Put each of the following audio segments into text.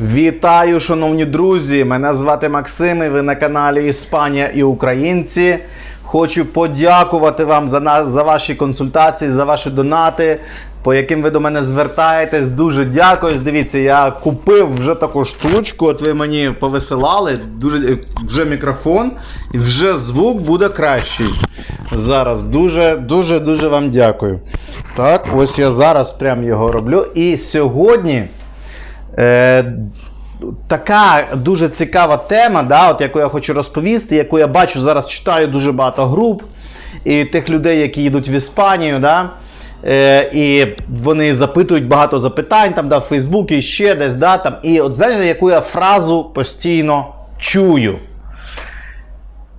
Вітаю, шановні друзі! Мене звати Максим, і ви на каналі Іспанія і Українці. Хочу подякувати вам за, на, за ваші консультації, за ваші донати, по яким ви до мене звертаєтесь. Дуже дякую. Дивіться, я купив вже таку штучку. От ви мені повисилали. Дуже вже мікрофон, і вже звук буде кращий. Зараз дуже, дуже, дуже вам дякую. Так, ось я зараз прям його роблю. І сьогодні. Е, така дуже цікава тема, да, от, яку я хочу розповісти, яку я бачу зараз читаю дуже багато груп і тих людей, які їдуть в Іспанію. Да, е, і вони запитують багато запитань там, да, в Фейсбуці ще десь. Да, там, і от знаєте, яку я фразу постійно чую.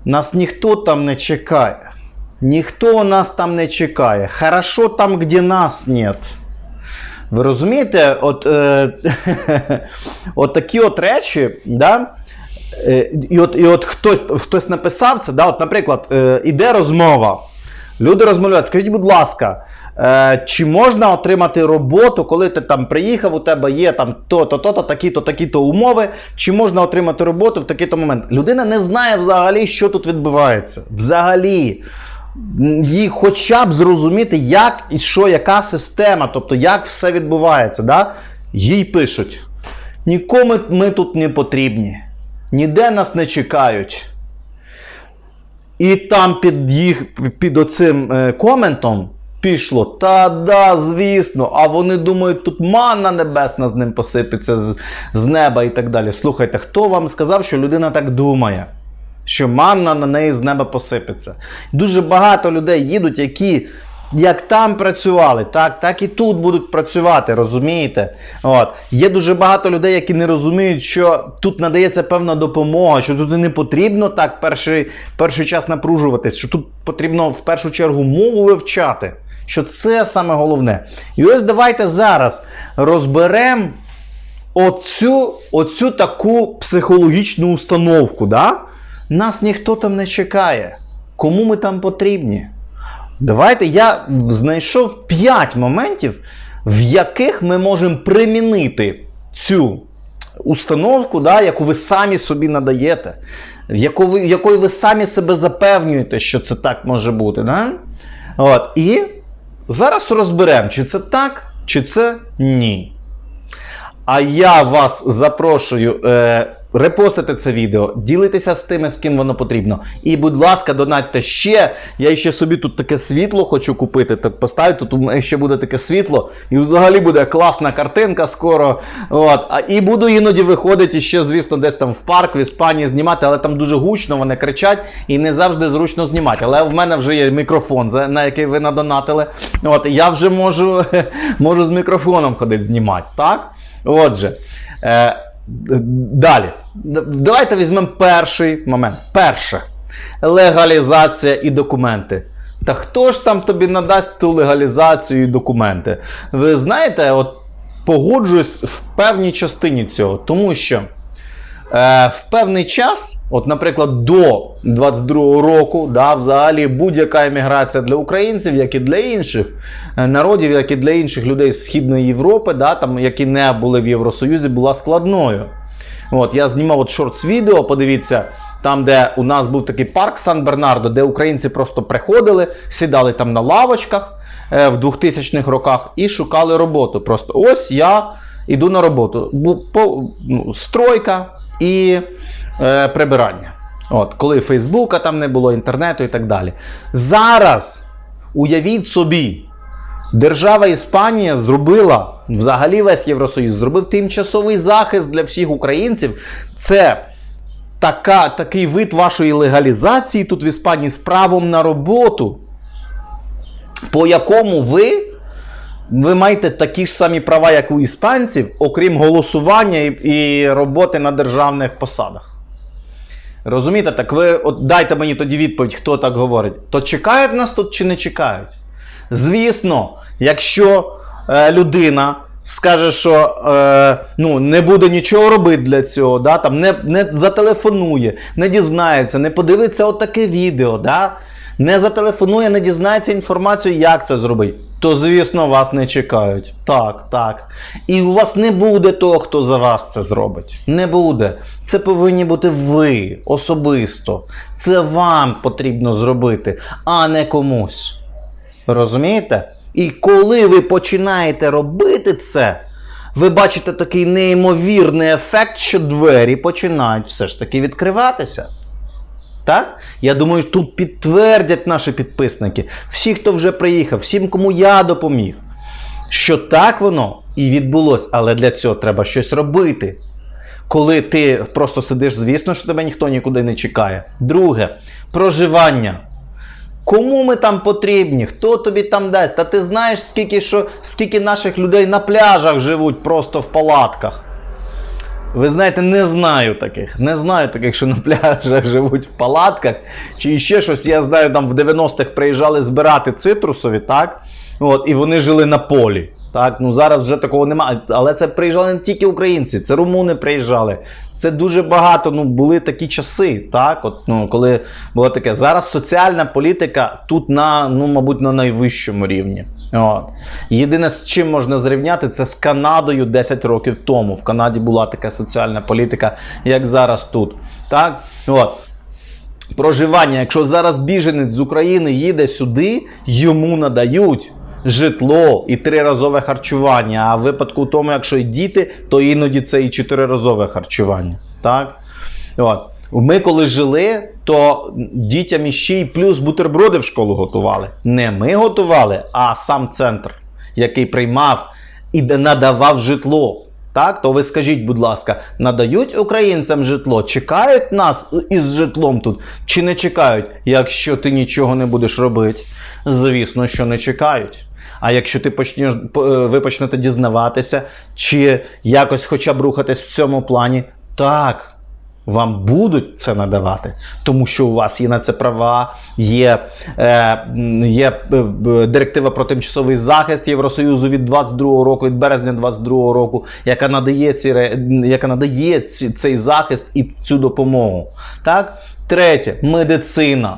Нас ніхто там не чекає. Ніхто нас там не чекає. Хорошо там, де нас нет. Ви розумієте, от, е, от такі от речі, да? е, і от, і от хтось, хтось написав це, да? от, наприклад, е, іде розмова. Люди розмовляють, скажіть, будь ласка, е, чи можна отримати роботу, коли ти там приїхав, у тебе є там то-то, то-то, такі-то, такі-то умови, чи можна отримати роботу в такий-то момент? Людина не знає взагалі, що тут відбувається. Взагалі їй хоча б зрозуміти, як і що, яка система, тобто як все відбувається. Да? Їй пишуть: нікому ми тут не потрібні, ніде нас не чекають. І там під їх під оцим е, коментом пішло: Та да, звісно, а вони думають, тут манна небесна з ним посипеться з, з неба і так далі. Слухайте, хто вам сказав, що людина так думає? Що манна на неї з неба посипеться. Дуже багато людей їдуть, які як там працювали, так так і тут будуть працювати, розумієте? От. Є дуже багато людей, які не розуміють, що тут надається певна допомога, що тут не потрібно так перший, перший час напружуватись, що тут потрібно в першу чергу мову вивчати. Що це саме головне. І ось давайте зараз розберемо оцю, оцю таку психологічну установку. Да? Нас ніхто там не чекає. Кому ми там потрібні? Давайте я знайшов 5 моментів, в яких ми можемо примінити цю установку, да, яку ви самі собі надаєте, ви, якою ви самі себе запевнюєте, що це так може бути. Да? От. І зараз розберемо, чи це так, чи це ні. А я вас запрошую. Е, Репостити це відео, ділитися з тими, з ким воно потрібно. І, будь ласка, донатьте ще. Я ще собі тут таке світло хочу купити. Так поставлю, тут ще буде таке світло. І взагалі буде класна картинка скоро. От. І буду іноді виходити ще, звісно, десь там в парк в Іспанії знімати, але там дуже гучно, вони кричать і не завжди зручно знімати. Але в мене вже є мікрофон, на який ви надонатили. От. Я вже можу, можу з мікрофоном ходити знімати. Так? Отже. Е, Далі. Давайте візьмемо перший момент. Перше. Легалізація і документи. Та хто ж там тобі надасть ту легалізацію і документи? Ви знаєте, от погоджуюсь в певній частині цього, тому що в певний час, от, наприклад, до 22-го року, да, взагалі будь-яка еміграція для українців, як і для інших е, народів, як і для інших людей з Східної Європи, да, там, які не були в Євросоюзі, була складною. От, Я знімав от шортс-відео, подивіться, там, де у нас був такий парк Сан-Бернардо, де українці просто приходили, сідали там на лавочках е, в 2000-х роках і шукали роботу. Просто ось я йду на роботу. По, ну, Стройка і е, прибирання. От, Коли Фейсбука там не було, інтернету і так далі. Зараз уявіть собі. Держава Іспанія зробила взагалі весь Євросоюз, зробив тимчасовий захист для всіх українців. Це така, такий вид вашої легалізації тут в Іспанії з правом на роботу, по якому ви ви маєте такі ж самі права, як у іспанців, окрім голосування і, і роботи на державних посадах. Розумієте, так ви от дайте мені тоді відповідь, хто так говорить. То чекають нас тут чи не чекають? Звісно, якщо е, людина скаже, що е, ну, не буде нічого робити для цього, да? там, не, не зателефонує, не дізнається, не подивиться отаке відео, да? не зателефонує, не дізнається інформацію, як це зробити, то, звісно, вас не чекають. Так, так. І у вас не буде того, хто за вас це зробить. Не буде. Це повинні бути ви особисто. Це вам потрібно зробити, а не комусь. Розумієте? І коли ви починаєте робити це, ви бачите такий неймовірний ефект, що двері починають все ж таки відкриватися. Так? Я думаю, тут підтвердять наші підписники, всі, хто вже приїхав, всім, кому я допоміг, що так воно і відбулось, але для цього треба щось робити. Коли ти просто сидиш, звісно, що тебе ніхто нікуди не чекає. Друге, проживання. Кому ми там потрібні? Хто тобі там дасть? Та ти знаєш, скільки, що, скільки наших людей на пляжах живуть просто в палатках. Ви знаєте, не знаю таких. Не знаю таких, що на пляжах живуть в палатках чи ще щось. Я знаю, там в 90-х приїжджали збирати цитрусові, так? От, і вони жили на полі. Так, ну зараз вже такого немає. Але це приїжджали не тільки українці, це румуни приїжджали. Це дуже багато. Ну були такі часи, так, от ну коли було таке. Зараз соціальна політика тут на ну, мабуть, на найвищому рівні. От. Єдине, з чим можна зрівняти, це з Канадою 10 років тому. В Канаді була така соціальна політика, як зараз тут. Так? От. Проживання, якщо зараз біженець з України їде сюди, йому надають житло і триразове харчування. А в випадку тому, якщо й діти, то іноді це і чотириразове харчування. Так? От. Ми коли жили, то дітям іще й плюс бутерброди в школу готували. Не ми готували, а сам центр, який приймав і надавав житло. Так, то ви скажіть, будь ласка, надають українцям житло, чекають нас із житлом тут чи не чекають? Якщо ти нічого не будеш робити, звісно, що не чекають. А якщо ти почнеш, ви почнете дізнаватися, чи якось хоча б рухатись в цьому плані, так. Вам будуть це надавати, тому що у вас є на це права, є е, є директива про тимчасовий захист Євросоюзу від 22 року, від березня 22 року, яка надає ці, яка надає ці, цей захист і цю допомогу. Так? Третє медицина.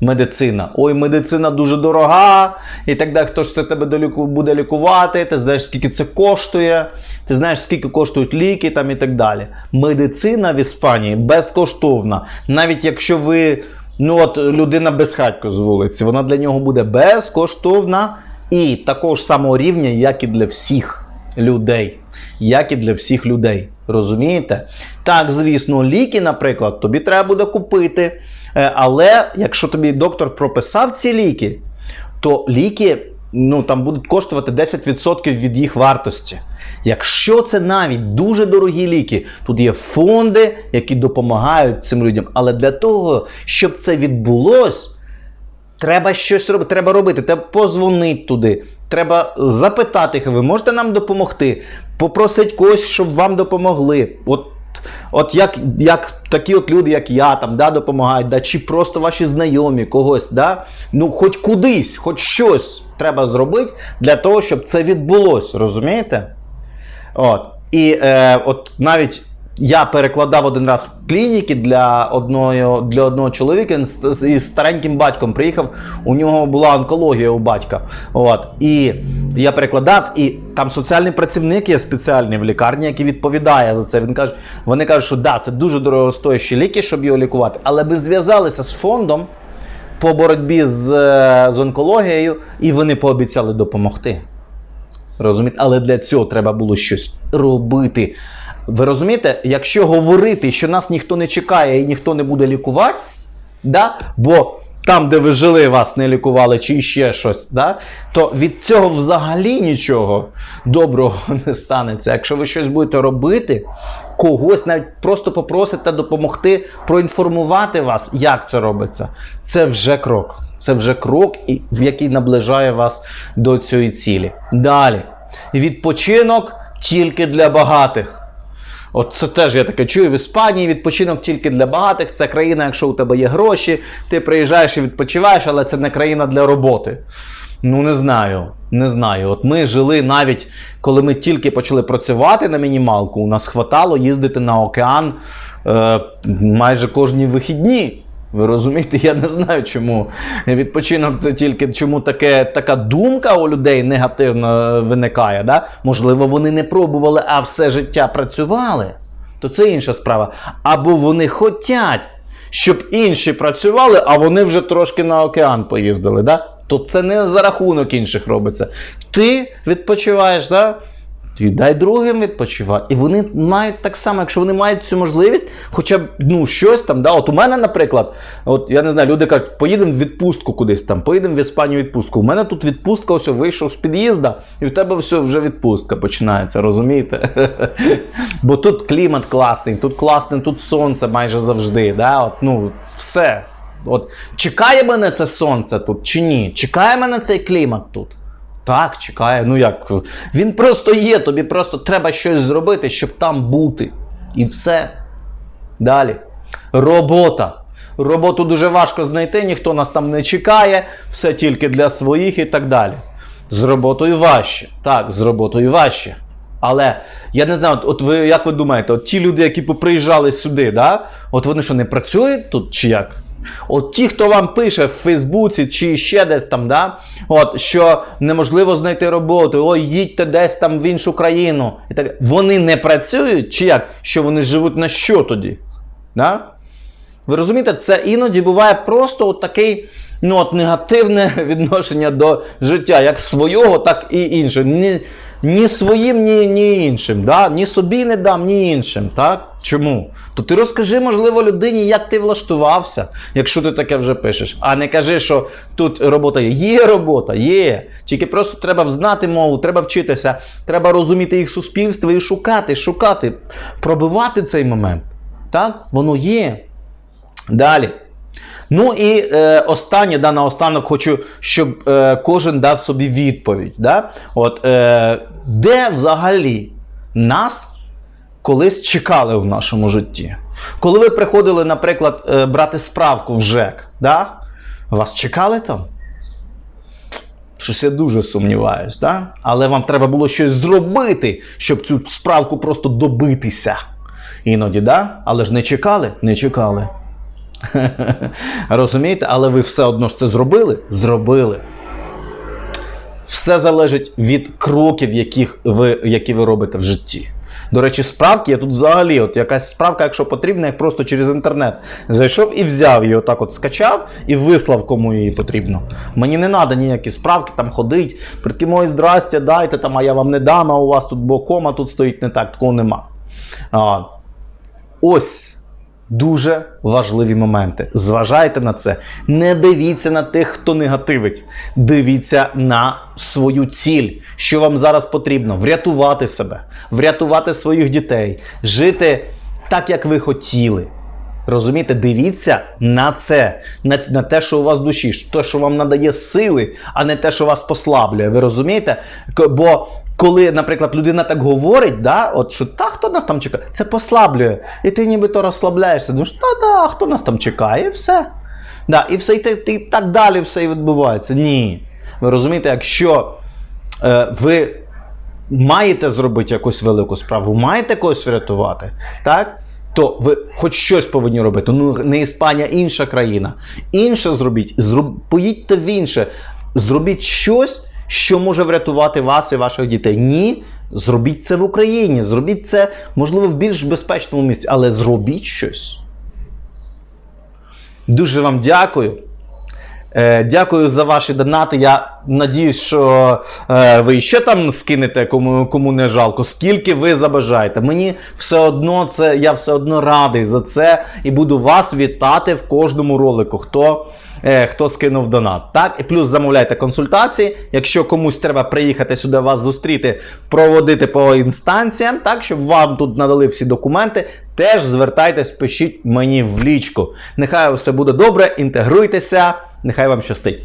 Медицина. Ой, медицина дуже дорога. І так далі, хто ж це тебе доліку, буде лікувати, ти знаєш, скільки це коштує, ти знаєш, скільки коштують ліки там і так далі. Медицина в Іспанії безкоштовна. Навіть якщо ви, ну от людина безхатько з вулиці, вона для нього буде безкоштовна і такого ж самого рівня, як і для всіх людей. Як і для всіх людей. Розумієте? Так, звісно, ліки, наприклад, тобі треба буде купити. Е, але якщо тобі доктор прописав ці ліки, то ліки ну, там будуть коштувати 10% від їх вартості. Якщо це навіть дуже дорогі ліки, тут є фонди, які допомагають цим людям. Але для того, щоб це відбулось, треба щось робити. Треба робити, треба позвонити туди. Треба запитати їх, ви можете нам допомогти? Попросить когось, щоб вам допомогли. От От як як такі от люди, як я, там, да, допомагають, да, чи просто ваші знайомі когось, да, ну хоч кудись, хоч щось треба зробити для того, щоб це відбулося, розумієте? От. І е, от навіть я перекладав один раз в клініки для одного для одного чоловіка з, із стареньким батьком приїхав. У нього була онкологія у батька. От. І я перекладав, і там соціальний працівник є спеціальний в лікарні, який відповідає за це. Він каже, Вони кажуть, що да, це дуже дорогостоящі ліки, щоб його лікувати, але би зв'язалися з фондом по боротьбі з, з онкологією, і вони пообіцяли допомогти. Розумієте? Але для цього треба було щось робити. Ви розумієте, якщо говорити, що нас ніхто не чекає і ніхто не буде лікувати, да? бо там, де ви жили, вас не лікували, чи ще щось, да? то від цього взагалі нічого доброго не станеться. Якщо ви щось будете робити, когось навіть просто попросите допомогти проінформувати вас, як це робиться, це вже крок. Це вже крок, який наближає вас до цієї цілі. Далі. Відпочинок тільки для багатих. От це теж я таке чую в Іспанії. Відпочинок тільки для багатих. Це країна, якщо у тебе є гроші, ти приїжджаєш і відпочиваєш, але це не країна для роботи. Ну, не знаю. Не знаю. От ми жили навіть коли ми тільки почали працювати на мінімалку, у нас хватало їздити на океан е, майже кожні вихідні. Ви розумієте, я не знаю, чому відпочинок це тільки чому таке, така думка у людей негативно виникає. Да? Можливо, вони не пробували, а все життя працювали. То це інша справа. Або вони хотять, щоб інші працювали, а вони вже трошки на океан поїздили. Да? То це не за рахунок інших робиться. Ти відпочиваєш, да? І дай другим відпочивати. І вони мають так само, якщо вони мають цю можливість, хоча б ну, щось там. Да? От у мене, наприклад, от я не знаю, люди кажуть, поїдемо в відпустку кудись там, поїдемо в Іспанію відпустку. У мене тут відпустка, ось вийшов з під'їзда, і в тебе все вже відпустка починається, розумієте? Бо тут клімат класний, тут класне, тут сонце майже завжди. Да? От, ну, все. От, чекає мене це сонце тут чи ні? Чекає мене цей клімат тут? Так, чекає. Ну як? Він просто є, тобі просто треба щось зробити, щоб там бути. І все. Далі. Робота. Роботу дуже важко знайти, ніхто нас там не чекає, все тільки для своїх і так далі. З роботою важче. Так, з роботою важче. Але я не знаю, от, от ви як ви думаєте, от ті люди, які приїжджали сюди, да? от вони що не працюють тут чи як? От ті, хто вам пише в Фейсбуці чи ще десь там, да? от, що неможливо знайти роботу, ой, їдьте десь там в іншу країну. І так, вони не працюють чи як? Що вони живуть на що тоді? Да? Ви розумієте, це іноді буває просто от такий ну, от негативне відношення до життя, як свого, так і іншого. Ні, ні своїм, ні, ні іншим. Да? Ні собі не дам, ні іншим. Так? Чому? То ти розкажи, можливо, людині, як ти влаштувався, якщо ти таке вже пишеш. А не кажи, що тут робота є. Є робота, є. Тільки просто треба знати мову, треба вчитися, треба розуміти їх суспільство і шукати, шукати, пробивати цей момент. Так? Воно є. Далі. Ну і е, останнє, да, наостанок хочу, щоб е, кожен дав собі відповідь. Да? От, е, де взагалі нас колись чекали в нашому житті? Коли ви приходили, наприклад, е, брати справку в ЖЕК, да? вас чекали там? Щось я дуже сумніваюсь, да? але вам треба було щось зробити, щоб цю справку просто добитися. Іноді, да? але ж не чекали? Не чекали. Розумієте, але ви все одно ж це зробили? Зробили. Все залежить від кроків, яких ви, які ви робите в житті. До речі, справки я тут взагалі, от якась справка, якщо потрібна, я просто через інтернет зайшов і взяв її, отак от скачав і вислав, кому її потрібно. Мені не треба ніякі справки там ходить. Притки мої здрастя, дайте там, а я вам не дам, а у вас тут бокома тут стоїть не так, такого нема. А, Ось дуже важливі моменти. Зважайте на це. Не дивіться на тих, хто негативить. Дивіться на свою ціль, що вам зараз потрібно: врятувати себе, врятувати своїх дітей, жити так, як ви хотіли. Розумієте, дивіться на це, на, на те, що у вас в душі, те, що вам надає сили, а не те, що вас послаблює. Ви розумієте? Бо коли, наприклад, людина так говорить, да, от що та хто нас там чекає, це послаблює. І ти нібито розслабляєшся, думаєш, та да, хто нас там чекає, і все. Да, і все, і, ти, ти, так далі все і відбувається. Ні. Ви розумієте, якщо е, ви маєте зробити якусь велику справу, маєте когось врятувати, так? То ви хоч щось повинні робити. Ну, не Іспанія, інша країна. Інше зробіть. Зроб... Поїдьте в інше. Зробіть щось, що може врятувати вас і ваших дітей. Ні, зробіть це в Україні. Зробіть це, можливо, в більш безпечному місці, але зробіть щось. Дуже вам дякую. Е, Дякую за ваші донати. Я надіюсь, що е, ви ще там скинете, кому, кому не жалко, скільки ви забажаєте. Мені все одно це, я все одно радий за це і буду вас вітати в кожному ролику, хто, хто скинув донат. Так? І плюс замовляйте консультації. Якщо комусь треба приїхати сюди вас зустріти, проводити по інстанціям, так, щоб вам тут надали всі документи, теж звертайтесь, пишіть мені в лічку. Нехай все буде добре, інтегруйтеся. Нехай вам щастить.